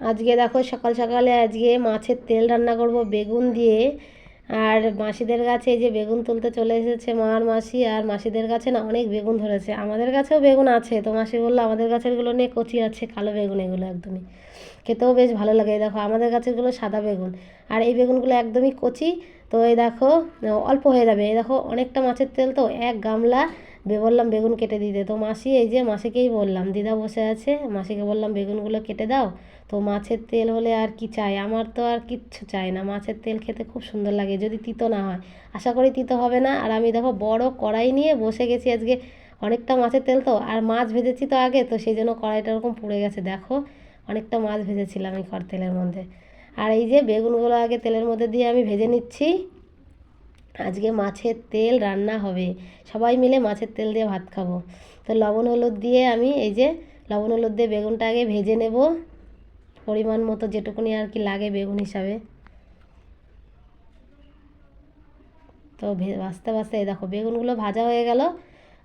আজকে দেখো সকাল সকালে আজকে মাছের তেল রান্না করব বেগুন দিয়ে। আর মাসিদের গাছে এই যে বেগুন তুলতে চলে এসেছে মা আর মাসি, আর মাসিদের গাছে না অনেক বেগুন ধরেছে। আমাদের গাছেও বেগুন আছে, তো মাসি বলল আমাদের গাছেরগুলো নিয়ে কচি আছে, কালো বেগুন এগুলো একদমই। খেতেও বেশ ভালো লাগে, এই দেখো আমাদের গাছেরগুলো সাদা বেগুন। আর এই বেগুনগুলো একদমই কচি, তো এই দেখো, অল্প হয়ে যাবে। এই দেখো অনেকটা মাছের তেল তো, এক গামলা বললাম, বেগুন কেটে দিতে। তো মাসি এই যে মাসিকেই বললাম, দিদা বসে আছে। মাসিকে বললাম, বেগুনগুলো কেটে দাও। তো মাছের তেল হলে আর কি চাই? আমার তো আর কিচ্ছু চাই না। মাছের তেল খেতে খুব সুন্দর লাগে, যদি তিতো না হয়। আশা করি তিতো হবে না। আর আমি দেখো বড় কড়াই নিয়ে বসে গেছি আজকে। অনেকটা মাছের তেল তো, আর মাছ ভেজেছি তো আগে, তো সেই জন্য কড়াইটা ওরকম পুড়ে গেছে, দেখো। অনেকটা মাছ ভেজেছিলাম এই খড় তেলের মধ্যে। আর এই যে বেগুনগুলো আগে তেলের মধ্যে দিয়ে আমি ভেজে নিচ্ছি। আজকে মাছের তেল রান্না হবে। সবাই মিলে মাছের তেল দিয়ে ভাত খাব। তো লবণ হলুদ দিয়ে আমি এই যে লবণ হলুদ দিয়ে বেগুনটা আগে ভেজে নেব। পরিমাণ মতো যেটুকুনি আর কি লাগে বেগুন হিসাবে। তো ভাজতে ভাজতে এই দেখো বেগুনগুলো ভাজা হয়ে গেল।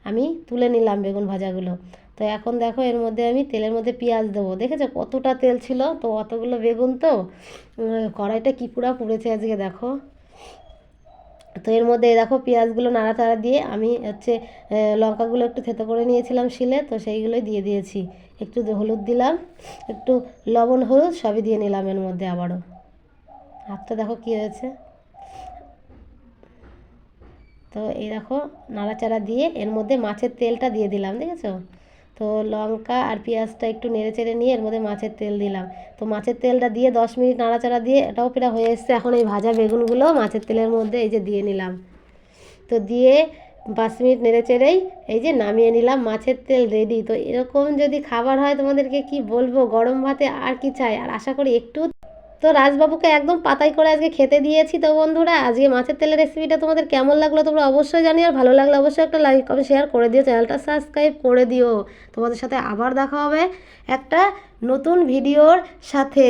আমি তুলে নিলাম বেগুন ভাজাগুলো। তো এখন দেখো এর মধ্যে আমি তেলের মধ্যে পেঁয়াজ দেবো। দেখেছ কতটা তেল ছিল? তো অতগুলো বেগুন তো কড়াইটা কি পুরা পুড়েছে আজকে দেখো। তো এর মধ্যে দেখো পেঁয়াজগুলো নাড়াচাড়া দিয়ে আমি হচ্ছে লঙ্কাগুলো একটু থেতো করে নিয়েছিলাম শিলে, তো সেইগুলোই দিয়ে দিয়েছি। একটু হলুদ দিলাম, একটু লবণ, হলুদ সবই দিয়ে নিলাম এর মধ্যে আবারও। হাতটা দেখো কী হয়েছে। তো এই দেখো, নাড়াচাড়া দিয়ে এর মধ্যে মাছের তেলটা দিয়ে দিলাম, দেখেছ? তো লঙ্কা আর পেঁয়াজটা একটু নেড়ে চেড়ে নিয়ে এর মধ্যে মাছের তেল দিলাম। তো মাছের তেলটা দিয়ে দশ মিনিট নাড়াচাড়া দিয়ে এটাও প্রায় হয়ে এসছে। এখন এই ভাজা বেগুনগুলো মাছের তেলের মধ্যে এই যে দিয়ে নিলাম। তো দিয়ে পাঁচ মিনিট নেড়ে চেড়েই এই যে নামিয়ে নিলাম, মাছের তেল রেডি তো এরকম যদি খাবার হয় তোমাদেরকে কি বলব? গরম ভাতে আর কি চাই? আর আশা করি একটু তো রাজবাবুকে একদম পাতাই করে আজকে খেতে দিয়েছি তো বন্ধুরা, আজকে মাছের তেলের রেসিপিটা তোমাদের কেমন লাগল তোমরা অবশ্যই জানিও, আর ভালো লাগলে অবশ্যই একটা লাইক কমেন্ট শেয়ার করে দিও চ্যানেলটা সাবস্ক্রাইব করে দিও। তোমাদের সাথে আবার দেখা হবে একটা নতুন ভিডিওর সাথে।